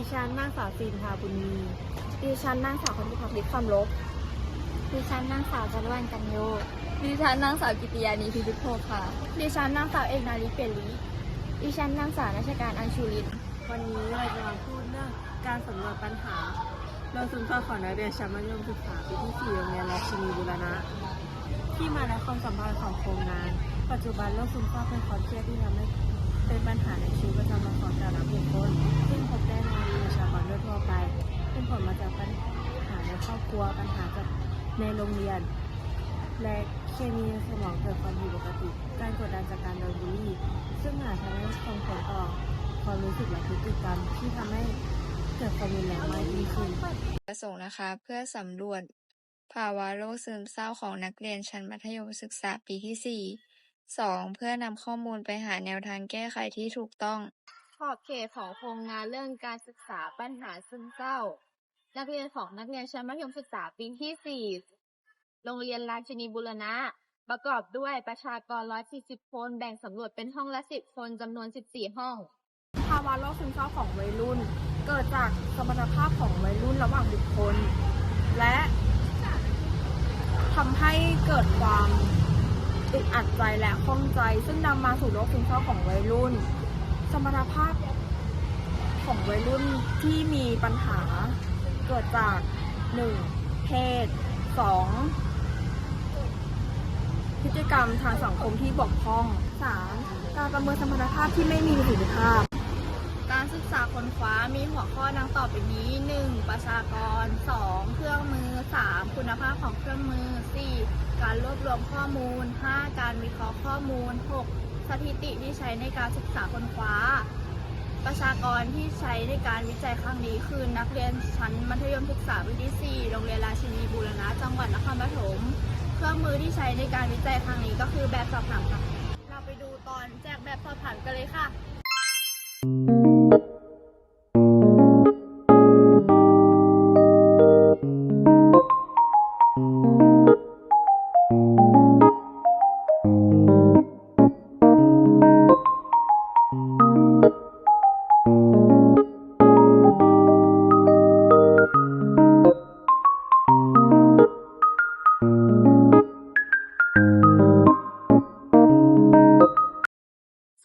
ดิฉันนางสาวสินทาบุญมีดิฉันนางสาวคนที่พักฤทธิ์คำลบดิฉันนางสาวจารวันกันโยดิฉันนางสาวกิติยานีพิพิธโภค่ะ ดิฉันนางสาวเอกนาลีเปรีดิฉันนางสาวนัชการอัญชูริตวันนี้เราจะมาพูดเรื่องการสำรวจปัญหาโรคซึมเศร้าของนักเรียนชั้นมัธยมศึกษาปีที่4โรงเรียนราชินีบุรณะ ที่มาในความสัมพันธ์ของโครงงาน ปัจจุบันโรคซึมเศร้าเป็นความเครียดที่ทำให้ เป็นปัญหาในชีวิตประจำวันของแต่ละบุคคลซึ่งพบได้ในประชากรโดยทั่วไป เป็นผลมาจากปัญหาในครอบครัวปัญหากับในโรงเรียน และเคมีในสมองเกิดความผิดปกติ การกดดันจากการโดนบูลลี่ซึ่งอาจทำให้ส่งผลต่อความรู้สึกและพฤติกรรมที่ทำให้เกิดความรุนแรงมากยิ่งขึ้นประสงค์นะคะเพื่อสำรวจภาวะโรคซึมเศร้าของนักเรียนชั้นมัธยมศึกษาปีที่ 4 2. เพื่อนำข้อมูลไปหาแนวทางแก้ไขที่ถูกต้อง ขอบเขตของโครงงานเรื่องการศึกษาปัญหาซึมเศร้า นักเรียนของนักเรียนชั้นมัธยมศึกษาปีที่4โรงเรียนราชินีบุรณะ ประกอบด้วยประชากร 140 คน แบ่งสำรวจเป็นห้องละ 10 คนจำนวน 14 ห้อง ภาวะโรคซึมเศร้าของวัยรุ่น เกิดจากสมรรถภาพของวัยรุ่นระหว่างบุคคล และทำให้เกิดความ อึดอัดใจและข้องใจ ซึ่งนำมาสู่โรคซึมเศร้าของวัยรุ่น สมรรถภาพของวัยรุ่นที่มีปัญหาเกิดจาก 1. เพศ 2. พฤติกรรมทางสังคมที่บกพร่อง 3. การประเมินสมรรถภาพที่ไม่มีประสิทธิภาพ การศึกษาค้นคว้ามีหัวข้อดังต่อไปนี้ 1. ประชากร 2. เครื่องมือ 3. คุณภาพของเครื่องมือ 4. การรวบรวมข้อมูล 5. การวิเคราะห์ข้อมูล 6. สถิติที่ใช้ในการศึกษาค้นคว้า ประชากรที่ใช้ในการวิจัยครั้งนี้คือนักเรียนชั้นมัธยมศึกษาปีที่ 4 โรงเรียนราชินีบูรณะจังหวัดนครปฐม เครื่องมือที่ใช้ในการวิจัยครั้งนี้ก็คือแบบสอบถามค่ะ เราไปดูตอนแจกแบบสอบถามกันเลยค่ะส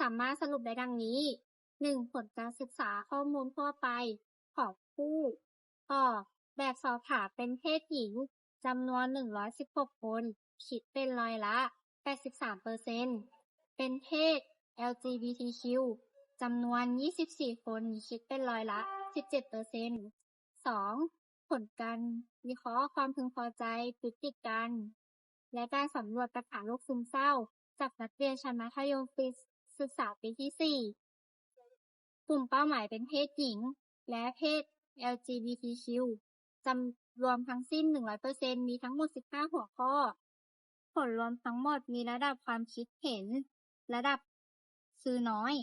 ามารถสรุปได้ดังนี้ 1. ผลการศึกษาข้อมูลทั่วไปของผู้ตอบแบบสอบถามเป็นเพศหญิงจำนวน 116 คน คิดเป็นร้อยละ 83เปอร์เซ็นเป็นเพศ LGBTQ จำนวน 24 คน คิดเป็นร้อยละ 17เปอร์เซ็นต์ 2. ผลการวิเคราะห์ความพึงพอใจพฤติกรรมและการสำรวจปัญหาโรคซึมเศร้า จากนักเรียนชั้นมัธยมปี ศึกษาปีที่ 4 กลุ่มเป้าหมายเป็นเพศหญิง และเพศ LGBTQ จำรวมทั้งสิ้น 100%มีทั้งหมด 15 หัวข้อ ผลรวมทั้งหมดมีระดับความคิดเห็น ระดับซื้อน้อย